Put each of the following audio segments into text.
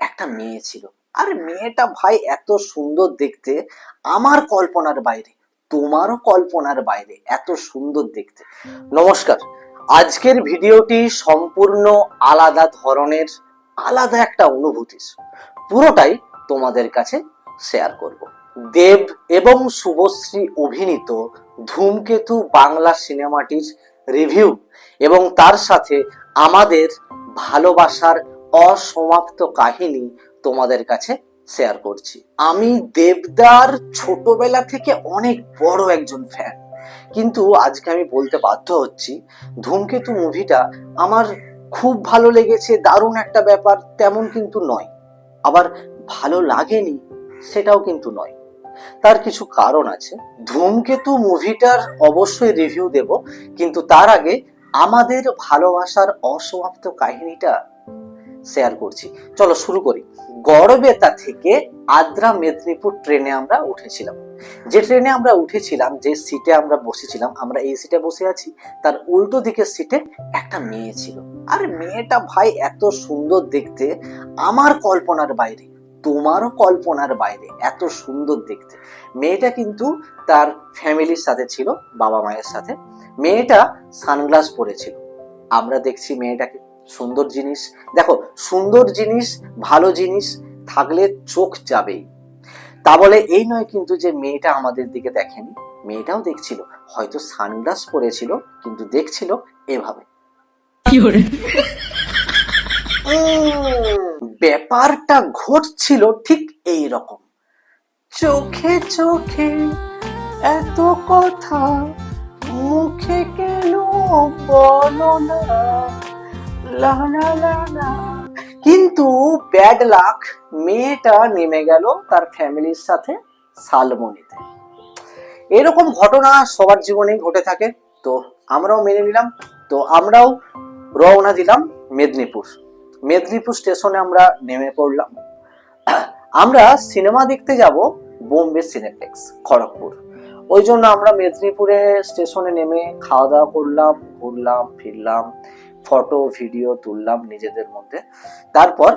একটা মেয়ে ছিল। আর মেয়েটা ভাই এত সুন্দর দেখতে আমার কল্পনার বাইরে, তোমারও কল্পনার বাইরে এত সুন্দর দেখতে। নমস্কার, আজকের ভিডিওটি সম্পূর্ণ আলাদা ধরনের, আলাদা একটা অনুভূতির। পুরোটাই তোমাদের কাছে শেয়ার করব। দেব এবং শুভশ্রী অভিনীত ধূমকেতু বাংলা সিনেমাটির রিভিউ এবং তার সাথে আমাদের ভালোবাসার অসমাপ্ত কাহিনী তোমাদের কাছে শেয়ার করছি। আমি দেবদার ছোটবেলা থেকে অনেক বড় একজন ফ্যান কিন্তু আজকে আমি বলতে বাধ্য হচ্ছি, ধূমকেতু মুভিটা আমার খুব ভালো লেগেছে, দারুণ একটা ব্যাপার, তেমন কিন্তু নয়। আবার ভালো লাগেনি, সেটাও কিন্তু নয়। তার কিছু কারণ আছে। ধূমকেতু মুভিটার অবশ্যই রিভিউ দেব, কিন্তু তার আগে আমাদের ভালোবাসার অসমাপ্ত কাহিনীটা শেয়ার করছি। চলো শুরু করি। গড়বেতা থেকে আদ্রা মেদিনীপুর ট্রেনে আমরা উঠেছিলাম। যে ট্রেনে আমরা উঠেছিলাম, যে সিটে আমরা বসেছিলাম, আমরা এই সিটে বসে আছি, তার উল্টো দিকের সিটে একটা মেয়ে ছিল। আর মেয়েটা ভাই এত সুন্দর দেখতে, আমার কল্পনার বাইরে, তোমারও কল্পনার বাইরে, এত সুন্দর দেখতে। মেয়েটা কিন্তু তার ফ্যামিলির সাথে ছিল, বাবা মায়ের সাথে। মেয়েটা সানগ্লাস পরেছিল। আমরা দেখছি মেয়েটাকে সুন্দর জিনিস। দেখো সুন্দর জিনিস ভালো জিনিস থাকলে চোখ যাবেই। তা বলে এই নয় কিন্তু যে মেয়েটা আমাদের দিকে দেখেনি। মেয়েটাও দেখছিল হয়তো সানগ্লাস পরেছিল কিন্তু দেখছিল এভাবে। ব্যাপারটা ঘটছিল ঠিক এই রকম। চোখে চোখে এত কথা মুখে কেন বলো না। কিন্তু ব্যাড লাক মেয়েটা নেমে গেল তার ফ্যামিলির সাথে শালমনিতে এরকম ঘটনা সবার জীবনেই ঘটে থাকে। তো আমরাও মেনে নিলাম। তো আমরাও রওনা দিলাম মেদিনীপুর। মেদিনীপুর স্টেশনে আমরা নেমে পড়লাম। আমরা সিনেমা দেখতে যাব বোম্বে সিনেপ্লেক্স খড়গপুর। ওই জন্য আমরা মেদিনীপুরে স্টেশনে নেমে খাওয়া দাওয়া করলাম, ঘুরলাম, ফিরলাম। ফটো ভিডিও তুললাম নিজেদের মধ্যে। তারপর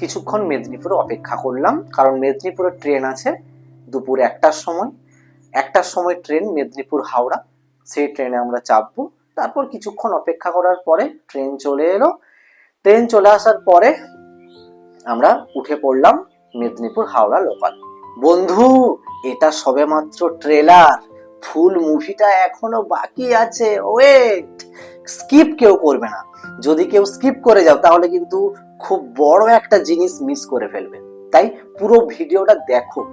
কিছুক্ষণ মেদিনীপুরে অপেক্ষা করলাম, কারণ মেদিনীপুরে ট্রেন আছে দুপুর একটার সময়। একটার সময় ট্রেন মেদিনীপুর হাওড়া, সেই ট্রেনে আমরা চাপবো। তারপর কিছুক্ষণ অপেক্ষা করার পরে ট্রেন চলে এলো। ট্রেন চলে আসার পরে আমরা উঠে পড়লাম মেদিনীপুর হাওড়া লোকাল বন্ধু, এটা সবেমাত্র ট্রেলার ফুল মুভিটা এখনও বাকি আছে। ওয়েট স্কিপ কেউ করবে না। যদি কেউ স্কিপ করে যাও, তাহলে কিন্তু খুব বড় একটা জিনিস মিস করে ফেলবে। তাই পুরো ভিডিওটা দেখো।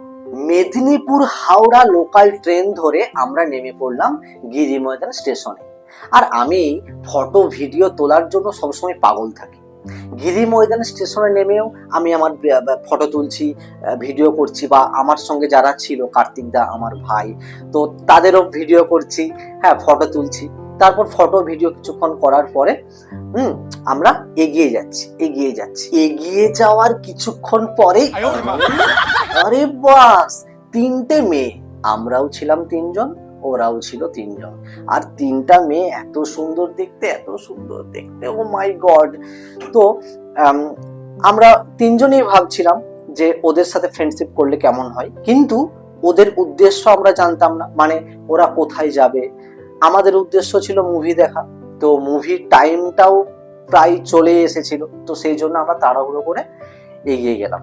মেদিনীপুর হাওড়া লোকাল ট্রেন ধরে আমরা নেমে পড়লাম গিরি ময়দান স্টেশনে। আর আমি ফটো ভিডিও তোলার জন্য সবসময় পাগল থাকি। গিরি ময়দান স্টেশনে নেমেও আমি আমার ফটো তুলছি ভিডিও করছি বা আমার সঙ্গে যারা ছিল, কার্তিক দা, আমার ভাই, তো তাদেরও ভিডিও করছি হ্যাঁ ফটো তুলছি। তারপর ফটো ভিডিও কিছুক্ষণ করার পরে হুম আমরা এগিয়ে যাচ্ছি এগিয়ে যাচ্ছি। এগিয়ে যাওয়ার কিছুক্ষণ পরে আরে বাস তিনটে মেয়ে আমরাও ছিলাম তিনজন ওরাও ছিল তিনজন। আর তিনটা মেয়ে এত সুন্দর দেখতে এত সুন্দর দেখতে ও মাই গড তো আম, আমরা তিনজনেই ভাবছিলাম যে ওদের সাথে ফ্রেন্ডশিপ করলে কেমন হয়। কিন্তু ওদের উদ্দেশ্য আমরা জানতাম না মানে ওরা কোথায় যাবে আমাদের উদ্দেশ্য ছিল মুভি দেখা। তো মুভির টাইমটাও প্রায় চলে এসেছিল। তো সেই জন্য আমরা তাড়াহুড়ো করে এগিয়ে গেলাম।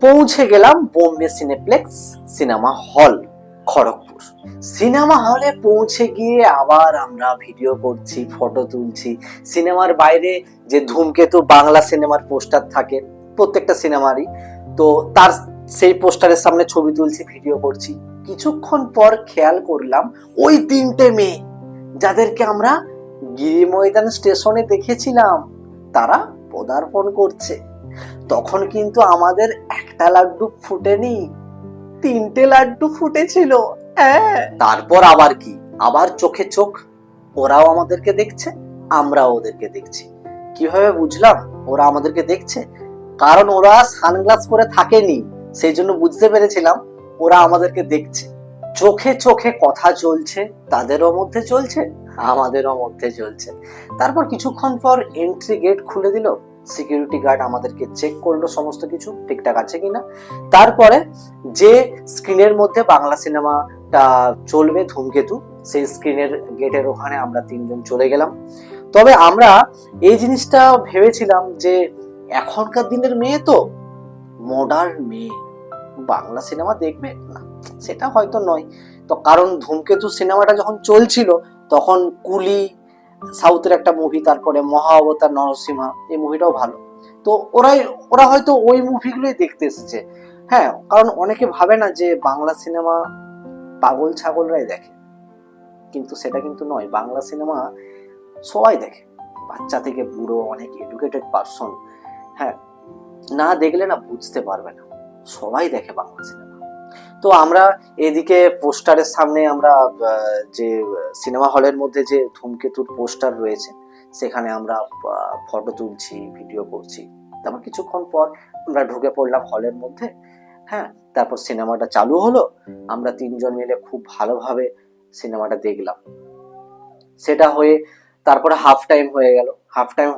পৌঁছে গেলাম Bombay cineplex cinema hall Kharagpur. Cinema হলে পৌঁছে গিয়ে আবার আমরা ভিডিও করছি ফটো তুলছি। সিনেমার বাইরে যে ধূমকেতু বাংলা সিনেমার পোস্টার থাকে, প্রত্যেকটা সিনেমারই তো তার সেই পোস্টারের সামনে ছবি তুলছি ভিডিও করছি। কিছুক্ষণ পর খেয়াল করলাম, ওই তিনটে মেয়ে, যাদেরকে আমরা গিরি ময়দান স্টেশনে দেখেছিলাম, তারা পদার্পণ করছে। তখন কিন্তু আমাদের একটা লাড্ডু ফুটেনি, তিনটে লাড্ডু ফুটেছিল হ্যাঁ। তারপর আবার কি? আবার চোখে চোখ? ওরাও আমাদেরকে দেখছে, আমরাও ওদেরকে দেখছি। কীভাবে বুঝলাম? ওরা আমাদেরকে দেখছে? কারণ ওরা সানগ্লাস পরে থাকেনি, সেই জন্য বুঝতে পেরেছিলাম ওরা আমাদেরকে দেখছে। চোখে চোখে কথা চলছে, তাদেরও মধ্যে চলছে, আমাদেরও মধ্যে চলছে। তারপর কিছুক্ষণ পর এন্ট্রি গেট খুলে দিল। সিকিউরিটি গার্ড আমাদেরকে চেক করল সমস্ত কিছু, ঠিকঠাক আছে কিনা। তারপরে যে স্ক্রিনের মধ্যে বাংলা সিনেমাটা চলবে, ধূমকেতু, সেই স্ক্রিনের গেটের ওখানে আমরা তিনজন চলে গেলাম। তবে আমরা এই জিনিসটা ভেবেছিলাম যে এখনকার দিনের মেয়ে তো মডার্ন মেয়ে। বাংলা সিনেমা দেখবে? না, সেটা হয়তো নয়। তো কারণ ধূমকেতু সিনেমাটা যখন চলছিল, তখন কুলি, সাউথের একটা মুভি তারপরে মহা অবতার এই মুভিটাও ভালো। তো ওরাই, ওরা হয়তো ওই মুভিগুলোই দেখতে এসেছে। হ্যাঁ কারণ অনেকে ভাবে না যে বাংলা সিনেমা পাগল ছাগলরাই দেখে। কিন্তু সেটা কিন্তু নয়, বাংলা সিনেমা সবাই দেখে। বাচ্চা থেকে বুড়ো, অনেক এডুকেটেড পারসন হ্যাঁ না দেখলে না বুঝতে পারবে না। সবাই দেখে বাংলা সিনেমা। তো আমরা এদিকে পোস্টারের সামনে আমরা যে সিনেমা হলের মধ্যে যে ধূমকেতুর পোস্টার রয়েছে, সেখানে আমরা ফটো তুলছি, ভিডিও করছি। তারপর কিছুক্ষণ পর আমরা ঢুকে পড়লাম হলের মধ্যে। হ্যাঁ তারপর সিনেমাটা চালু হলো। আমরা তিনজন মিলে খুব ভালোভাবে সিনেমাটা দেখলাম। সেটা হয়ে তারপরে হাফ টাইম হয়ে গেল। হাফ টাইম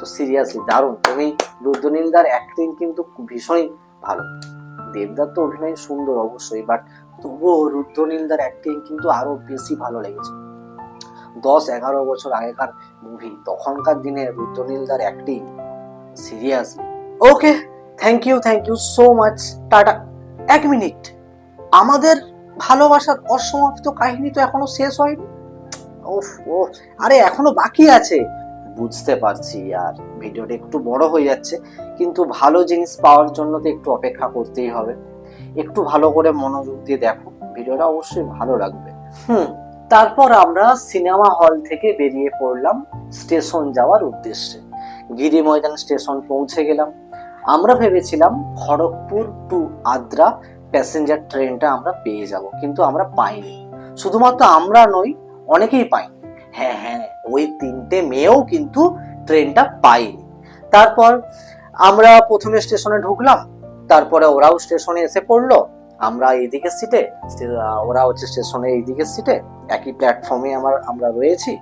তো সিরিয়াসলি দারুণ। তুমি রুদ্রনীলদার অ্যাক্টিং কিন্তু ভীষণই ভালো। দেবদার তো অভিনয় সুন্দর অবশ্যই বাট তবুও রুদ্রনীলদার অ্যাক্টিং কিন্তু আরও বেশি ভালো লেগেছে। দশ, এগারো বছর আগেকার মুভি তখনকার দিনে রুদ্রনীলদার acting seriously okay thank you thank you so much tata. এক মিনিট আমাদের ভালোবাসার অসমাপ্ত কাহিনী তো এখনও শেষ হয়নি। ও আরে, এখনও বাকি আছে। বুঝতে পারছি আর ভিডিওটা একটু বড় হয়ে যাচ্ছে, কিন্তু ভালো জিনিস পাওয়ার জন্য তো একটু অপেক্ষা করতেই হবে। একটু ভালো করে মনোযোগ দিয়ে দেখো, ভিডিওটা অবশ্যই ভালো লাগবে। হুম, তারপর আমরা সিনেমা হল থেকে বেরিয়ে পড়লাম স্টেশন যাওয়ার উদ্দেশ্যে। গিরি ময়দান স্টেশন পৌঁছে গেলাম। আমরা ভেবেছিলাম খড়গপুর টু আদ্রা প্যাসেঞ্জার ট্রেনটা আমরা পেয়ে যাব, কিন্তু আমরা পাইনি। শুধুমাত্র আমরা নই, অনেকেই পাইনি। হ্যাঁ হ্যাঁ ওই তিনটে মেয়েও কিন্তু ট্রেনটা পাইনি তারপর আমরা প্রথমে স্টেশনে ঢুকলাম, তারপরে ওরাও স্টেশনে এসে পড়ল, আমরা এইদিকে সিটে ওরা হচ্ছে স্টেশনে এইদিকে সিটে একই প্ল্যাটফর্মে আমার আমরা রয়েছি।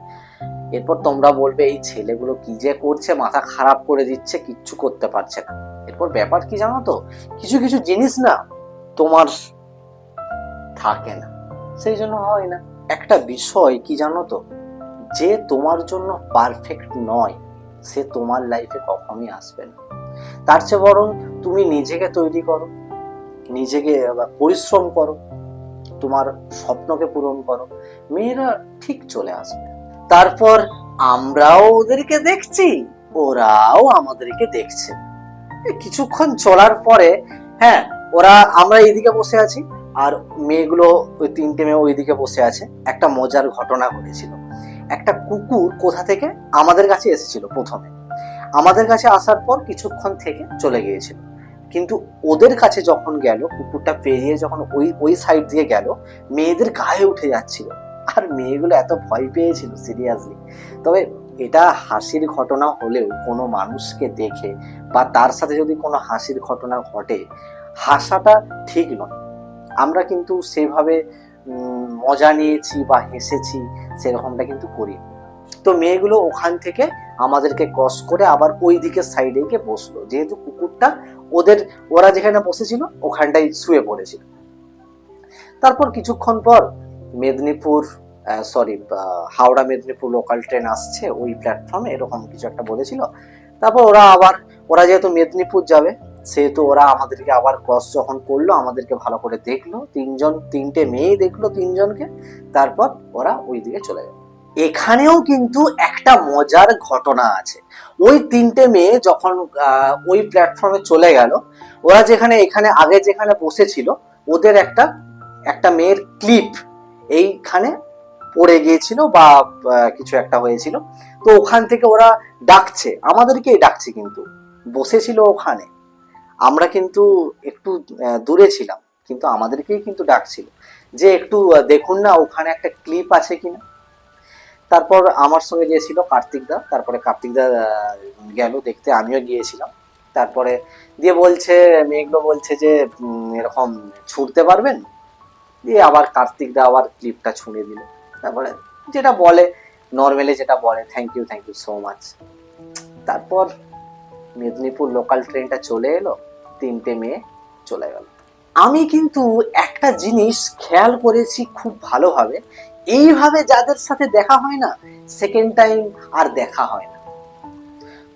এরপর তোমরা বলবে, এই ছেলেগুলো কি যে করছে, মাথা খারাপ করে দিচ্ছে, কিচ্ছু করতে পারছে না। এরপর ব্যাপার কি জানো তো? কিছু কিছু জিনিস না তোমার থাকে না। সেই জন্য হয় না। একটা বিষয় কি জানো তো? যে তোমার জন্য পারফেক্ট নয়, সে তোমার লাইফে কখনোই আসবে না। তার চেয়ে বরং তুমি নিজেকে তৈরি করো, নিজেকে পরিশ্রম করো, তোমার স্বপ্নকে পূরণ করো, মেয়েরা ঠিক চলে আসবে। তারপর আমরাও ওদেরকে দেখছি, ওরাও আমাদেরকে দেখছে। কিছুক্ষণ চলার পরে হ্যাঁ ওরা, আমরা এইদিকে বসে আছি, আর মেয়েগুলো ওই তিনটে মেয়ে ওইদিকে বসে আছে। একটা মজার ঘটনা ঘটেছিল। একটা কুকুর কোথা থেকে? আমাদের কাছে এসেছিল প্রথমে। আমাদের কাছে আসার পর কিছুক্ষণ থেকে চলে গিয়েছিল। কিন্তু ওদের কাছে যখন গেল, কুকুরটা পেরিয়ে যখন ওই ওই সাইড দিয়ে গেল, মেয়েদের গায়ে উঠে যাচ্ছিল। আর মেয়েগুলো এত ভয় পেয়েছিল সিরিয়াসলি তবে এটা হাসির ঘটনা হলেও কোনো মানুষকে দেখে বা তার সাথে যদি কোনো হাসির ঘটনা ঘটে, হাসাটা ঠিক নয়। আমরা কিন্তু সেভাবে মজা নিয়েছি বা হেসেছি, সেরকমটা কিন্তু করি তো মেয়েগুলো ওখান থেকে আমাদেরকে ক্রস করে আবার ওই দিকের সাইডে গিয়ে বসল। যেহেতু কুকুরটা ওদের, ওরা যেখানে বসেছিল ওখানটাই শুয়ে পড়েছিল। তারপর কিছুক্ষণ পর Medinipur sorry Howrah Medinipur local train আসছে, ওই প্ল্যাটফর্মে এরকম কিছু একটা বলেছিল। তারপর ওরা আবার, ওরা যেহেতু মেদিনীপুর যাবে সেহেতু ওরা আমাদেরকে আবার ক্রস যখন করল, আমাদেরকে ভালো করে দেখল, তিনজন, তিনটে মেয়ে দেখল তিনজনকে, তারপর ওরা ওই দিকে চলে গেল। এখানেও কিন্তু একটা মজার ঘটনা আছে। ওই তিনটে মেয়ে যখন ওই প্ল্যাটফর্মে চলে গেল, ওরা যেখানে, এখানে আগে যেখানে বসেছিল, ওদের একটা একটা মেয়ের ক্লিপ এইখানে পড়ে গিয়েছিল বা কিছু একটা হয়েছিল। তো ওখান থেকে ওরা ডাকছে, আমাদেরকেই ডাকছে কিন্তু। বসেছিল ওখানে। আমরা কিন্তু একটু দূরে ছিলাম, কিন্তু আমাদেরকেই কিন্তু ডাকছিল যে একটু দেখুন না ওখানে একটা ক্লিপ আছে কিনা। তারপর আমার সঙ্গে গিয়েছিল কার্তিক দা, তারপরে কার্তিক দা গেল দেখতে, আমিও গিয়েছিলাম। তারপরে দিয়ে বলছে মেয়েগুলো বলছে যে এরকম ছুটতে পারবেন? দিয়ে আবার কার্তিক দা আবার ক্লিপটা ছুঁড়ে দিল। তারপরে যেটা বলে নর্মালি যেটা বলে thank you thank you so much তারপর মেদিনীপুর লোকাল ট্রেনটা চলে এলো। তিনটে মেয়ে চলে গেল। আমি কিন্তু একটা জিনিস খেয়াল করেছি খুব ভালোভাবে। এইভাবে যাদের সাথে দেখা হয় না সেকেন্ড টাইম আর দেখা হয় না।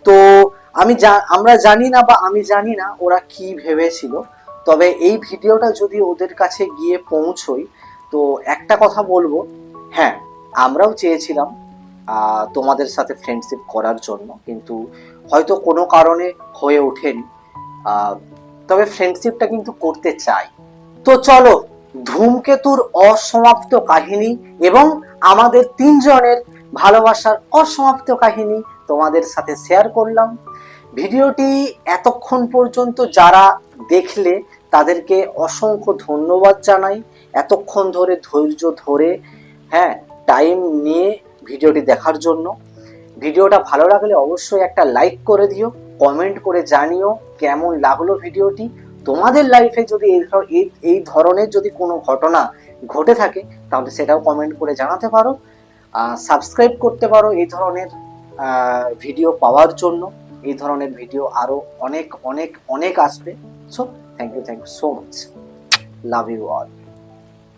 তো আমি আমরা জানি না বা আমি জানি না ওরা কি ভেবেছিল। তবে এই ভিডিওটা যদি ওদের কাছে গিয়ে পৌঁছই, তো একটা কথা বলব। হ্যাঁ আমরাও চেয়েছিলাম তোমাদের সাথে ফ্রেন্ডশিপ করার জন্য। কিন্তু হয়তো কোনো কারণে হয়ে ওঠেনি। তবে ফ্রেন্ডশিপটা কিন্তু করতে চাই। তো চলো, ধূমকেতুর অসমাপ্ত কাহিনী এবং আমাদের তিনজনের ভালোবাসার অসমাপ্ত কাহিনী তোমাদের সাথে শেয়ার করলাম। ভিডিওটি এতক্ষণ পর্যন্ত যারা দেখলে, তাদেরকে অসংখ্য ধন্যবাদ জানাই। এতক্ষণ ধরে, ধৈর্য ধরে হ্যাঁ টাইম নিয়ে ভিডিওটি দেখার জন্য। ভিডিওটা ভালো লাগলে অবশ্যই একটা লাইক করে দিও। কমেন্ট করে জানিও কেমন লাগল ভিডিওটি। তোমাদের লাইফে যদি এই এই- ধরনের যদি কোনো ঘটনা ঘটে থাকে, তাহলে সেটাও কমেন্ট করে জানাতে পারো। সাবস্ক্রাইব করতে পারো এই ধরনের ভিডিও পাওয়ার জন্য। এই ধরনের ভিডিও আরও অনেক অনেক অনেক আসবে। So thank you thank you so much love you all